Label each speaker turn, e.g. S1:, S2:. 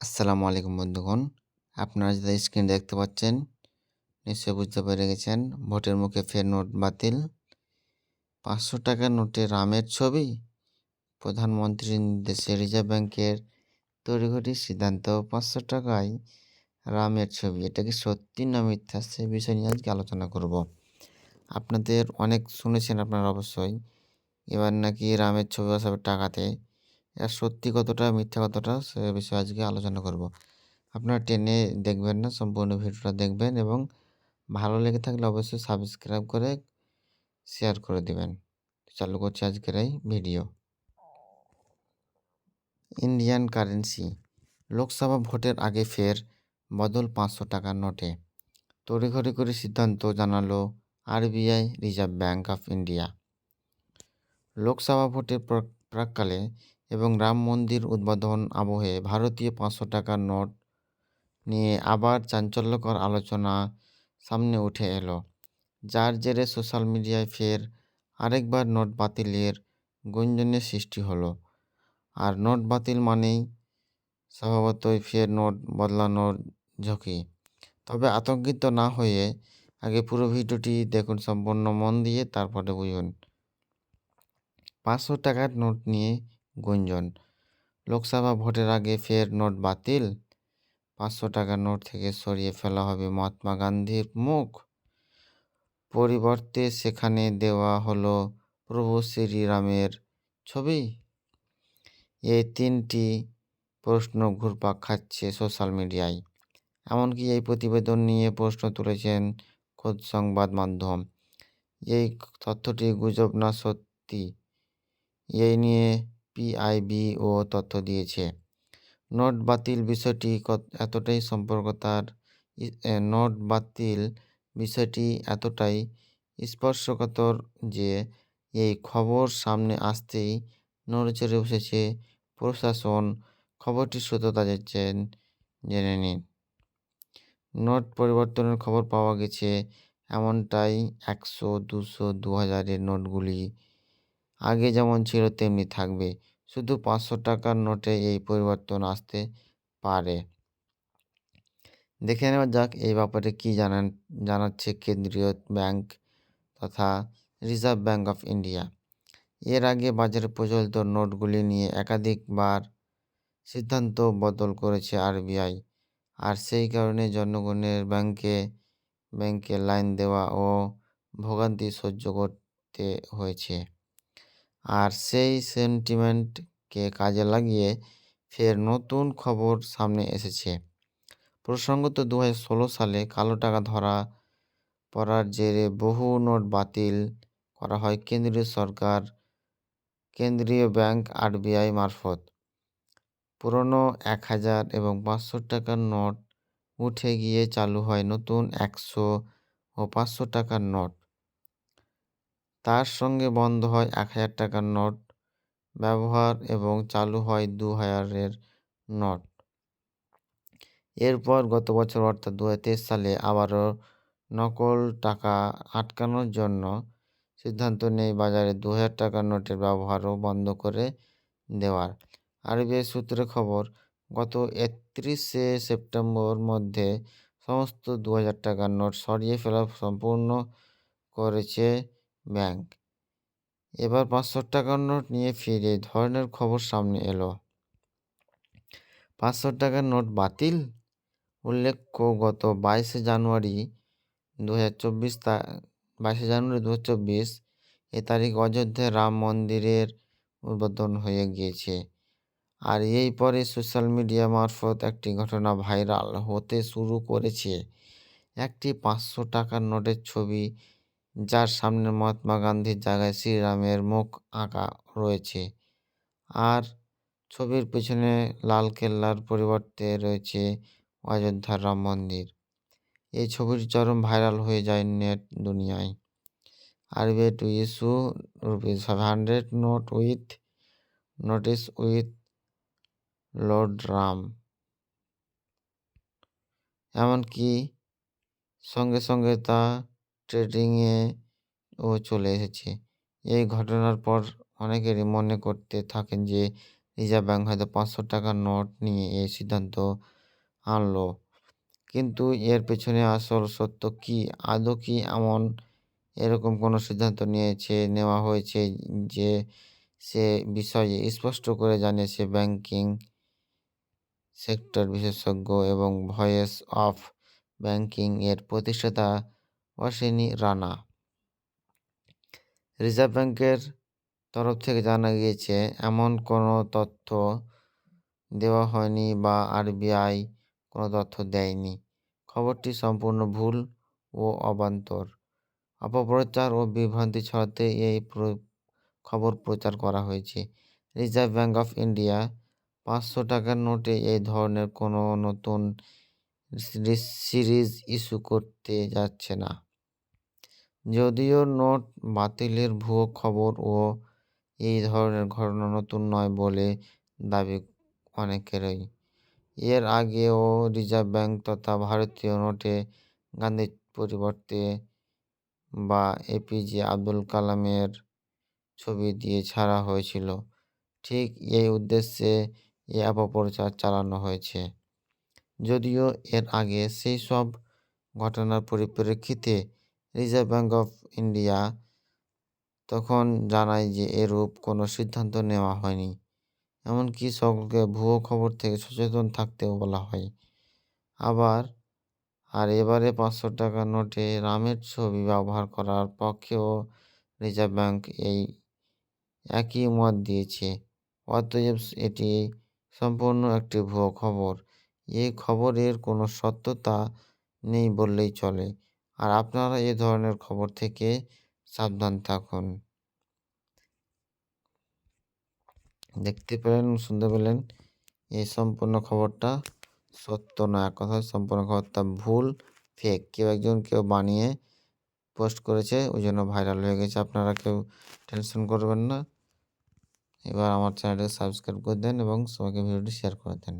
S1: আসসালামু আলাইকুম বন্ধুগণ। আপনারা যেটা স্ক্রিন দেখতে পাচ্ছেন, নিশ্চয়ই বুঝতে পেরে গেছেন, ভোটের মুখে ফের নোট বাতিল। পাঁচশো টাকার নোটে রামের ছবি প্রধানমন্ত্রীর নির্দেশে রিজার্ভ ব্যাংকের তড়িঘড়ি সিদ্ধান্ত, পাঁচশো টাকায় রামের ছবি, এটা কি সত্যি না মিথ্যা, সে বিষয় নিয়ে আজকে আলোচনা করব। আপনাদের অনেক শুনেছেন আপনারা অবশ্যই, এবার নাকি রামের ছবি বসাবে টাকাতে এর সত্যি কতটা, মিথ্যা কতটা, সে বিষয়ে আজকে আলোচনা করব। আপনারা টেনে দেখবেন না, সম্পূর্ণ ভিডিওটা দেখবেন এবং ভালো লেগে থাকলে অবশ্যই সাবস্ক্রাইব করে শেয়ার করে দেবেন। চালু করছি আজকের এই ভিডিও ইন্ডিয়ান কারেন্সি লোকসভা ভোটের আগে ফের বদল পাঁচশো টাকার নোটে। তড়িঘড়ি করে সিদ্ধান্ত জানালো RBI reserve bank of India Lok Sabha ভোটের প্রাককালে এবং রাম মন্দির উদ্বোধন আবহে ভারতীয় পাঁচশো টাকার নোট নিয়ে আবার চাঞ্চল্যকর আলোচনা সামনে উঠে এলো। যার জেরে সোশ্যাল মিডিয়ায় ফের আরেকবার নোট বাতিলের গুঞ্জনের সৃষ্টি হলো। আর নোট বাতিল মানেই স্বভাবতই ফের নোট বদলানোর ঝুঁকি। তবে আতঙ্কিত না হয়ে আগে পুরো ভিডিওটি দেখুন, সম্পূর্ণ মন দিয়ে তারপরে বুঝুন। পাঁচশো টাকার নোট নিয়ে গুঞ্জন, লোকসভা ভোটের আগে ফের নোট বাতিল? পাঁচশো টাকার নোট থেকে সরিয়ে ফেলা হবে মহাত্মা গান্ধীর মুখ? পরিবর্তে সেখানে দেওয়া হলো প্রভু শ্রীরামের ছবি। এই তিনটি প্রশ্ন ঘুরপাক খাচ্ছে সোশ্যাল মিডিয়ায়। এমনকি এই প্রতিবেদন নিয়ে প্রশ্ন তুলেছেন খোদ সংবাদ মাধ্যম। এই তথ্যটি গুজব না সত্যি? এই নিয়ে পিআইবিও তথ্য দিয়েছে। নোট বাতিল বিষয়টি এতটাই সম্পর্কতার নোট বাতিল বিষয়টি এতটাই স্পর্শকাতর যে এই খবর সামনে আসতেই নড়েচড়ে বসেছে প্রশাসন। খবরটি সত্যতা যাচ্ছেন জেনে নিন। নোট পরিবর্তনের খবর পাওয়া গেছে এমনটাই একশো, দুশো দু হাজারের নোটগুলি। আগে যেমন ছিল, তেমনি থাকবে। শুধু পাঁচশো টাকার নোটে এই পরিবর্তন আসতে পারে। দেখে নেওয়া যাক এই ব্যাপারে কী জানান, জানাচ্ছে কেন্দ্রীয় ব্যাংক তথা রিজার্ভ ব্যাঙ্ক অফ ইন্ডিয়া। এর আগে বাজারে প্রচলিত নোটগুলি নিয়ে একাধিকবার সিদ্ধান্ত বদল করেছে আরবিআই। আর সেই কারণে জনগণের ব্যাংকে ব্যাংকে লাইন দেওয়া ও ভোগান্তি সহ্য করতে হয়েছে। আর সেই সেন্টিমেন্টকে কাজে লাগিয়ে ফের নতুন খবর সামনে এসেছে। প্রসঙ্গত দু সালে কালো টাকা ধরা পড়ার জেরে বহু নোট বাতিল করা হয় কেন্দ্রীয় সরকার, কেন্দ্রীয় ব্যাংক, আরবিআই মারফত। পুরনো এক হাজার এবং পাঁচশো টাকার নোট উঠে গিয়ে চালু হয় নতুন একশো ও পাঁচশো টাকার নোট। তার সঙ্গে বন্ধ হয় এক হাজার টাকার নোট ব্যবহার এবং চালু হয় দু হাজারের নোট। এরপর গত বছর অর্থাৎ দু হাজার তেইশ সালে আবারও নকল টাকা আটকানোর জন্য সিদ্ধান্ত নেই বাজারে দু হাজার টাকার নোটের ব্যবহারও বন্ধ করে দেওয়ার। আরবিআই সূত্রে খবর, গত একত্রিশে সেপ্টেম্বর মধ্যে সমস্ত দু হাজার টাকার নোট সরিয়ে ফেলা সম্পূর্ণ করেছে ব্যাংক। এবার পাঁচশো টাকার নোট নিয়ে ফিরে, ধরনের খবর সামনে এলো। পাঁচশো টাকার নোট বাতিল? উল্লেখ্য, গত বাইশে জানুয়ারি দু হাজার চব্বিশ তা, বাইশে জানুয়ারি দু হাজার চব্বিশ এ তারিখ অযোধ্যায় রাম মন্দিরের উদ্বোধন হয়ে গিয়েছে। আর এই পরে সোশ্যাল মিডিয়া মারফত একটি ঘটনা ভাইরাল হতে শুরু করেছে। একটি পাঁচশো টাকার নোটের ছবি যার সামনে মহাত্মা গান্ধীর জায়গায় শ্রীরামের মুখ আঁকা রয়েছে। আর ছবির পিছনে লাল কেল্লার পরিবর্তে রয়েছে অযোধ্যার রাম মন্দির। এই ছবিটি চরম ভাইরাল হয়ে যায় নেট দুনিয়ায়। RBI to issue rupees five hundred note with notice with lord Ram এমনকি সঙ্গে সঙ্গে তা ট্রেডিংয়ে ও চলে এসেছে। এই ঘটনার পর অনেকেরই মনে করতে থাকেন যে, রিজার্ভ ব্যাঙ্ক হয়তো পাঁচশো টাকার নোট নিয়ে এই সিদ্ধান্ত আনলো। কিন্তু এর পেছনে আসল সত্য কি? আদৌ কি এমন এরকম কোনো সিদ্ধান্ত নিয়েছে, নেওয়া হয়েছে যে সে বিষয়ে স্পষ্ট করে জানিয়েছে ব্যাংকিং সেক্টর বিশেষজ্ঞ এবং ভয়েস অফ ব্যাংকিং এর প্রতিষ্ঠাতা অশ্বিনী রানা। রিজার্ভ ব্যাংকের তরফ থেকে জানা গিয়েছে, এমন কোনো তথ্য দেওয়া হয়নি বা আরবিআই কোনো তথ্য দেয়নি। খবরটি সম্পূর্ণ ভুল ও অবান্তর। অপপ্রচার ও বিভ্রান্তি ছড়াতে এই খবর প্রচার করা হয়েছে। রিজার্ভ ব্যাঙ্ক অফ ইন্ডিয়া পাঁচশো টাকার নোটে এই ধরনের কোনো নতুন সিরিজ ইস্যু করতে যাচ্ছে না। যদিও নোট বাতিলের ভুয়ো খবর ও এই ধরনের ঘটনা নতুন নয় বলে দাবি অনেকেরই। এর আগেও রিজার্ভ ব্যাঙ্ক তথা ভারতীয় নোটে গান্ধীর পরিবর্তে বা এপিজে আব্দুল কালামের ছবি দিয়ে ছাড়া হয়েছিল। ঠিক এই উদ্দেশ্যে এ অপপ্রচার চালানো হয়েছে। যদিও এর আগে সেই সব ঘটনার পরিপ্রেক্ষিতে রিজার্ভ ব্যাঙ্ক অফ ইন্ডিয়া তখন জানায় যে এরূপ কোনো সিদ্ধান্ত নেওয়া হয়নি। এমনকি সকলকে ভুয়ো খবর থেকে সচেতন থাকতেও বলা হয়। আবার, আর এবারে পাঁচশো টাকা নোটে রামের ছবি ব্যবহার করার পক্ষেও রিজার্ভ ব্যাঙ্ক এই একই মত দিয়েছে। অতএব এটি সম্পূর্ণ একটি ভুয়ো খবর। এই খবরের কোনো সত্যতা নেই বললেই চলে। আর আপনারা এ ধরনের খবর থেকে সাবধান থাকুন। দেখতে পেলেন, শুনতে পেলেন, এই সম্পূর্ণ খবরটা সত্য না। এক কথায় সম্পূর্ণ খবরটা ভুল ফেক কেউ একজন কেউ বানিয়ে পোস্ট করেছে, ওই জন্য ভাইরাল হয়ে গেছে। আপনারা কেউ টেনশন করবেন না। এবার আমার চ্যানেলটাকে সাবস্ক্রাইব করে দেন এবং সবাইকে ভিডিওটি শেয়ার করে দেন।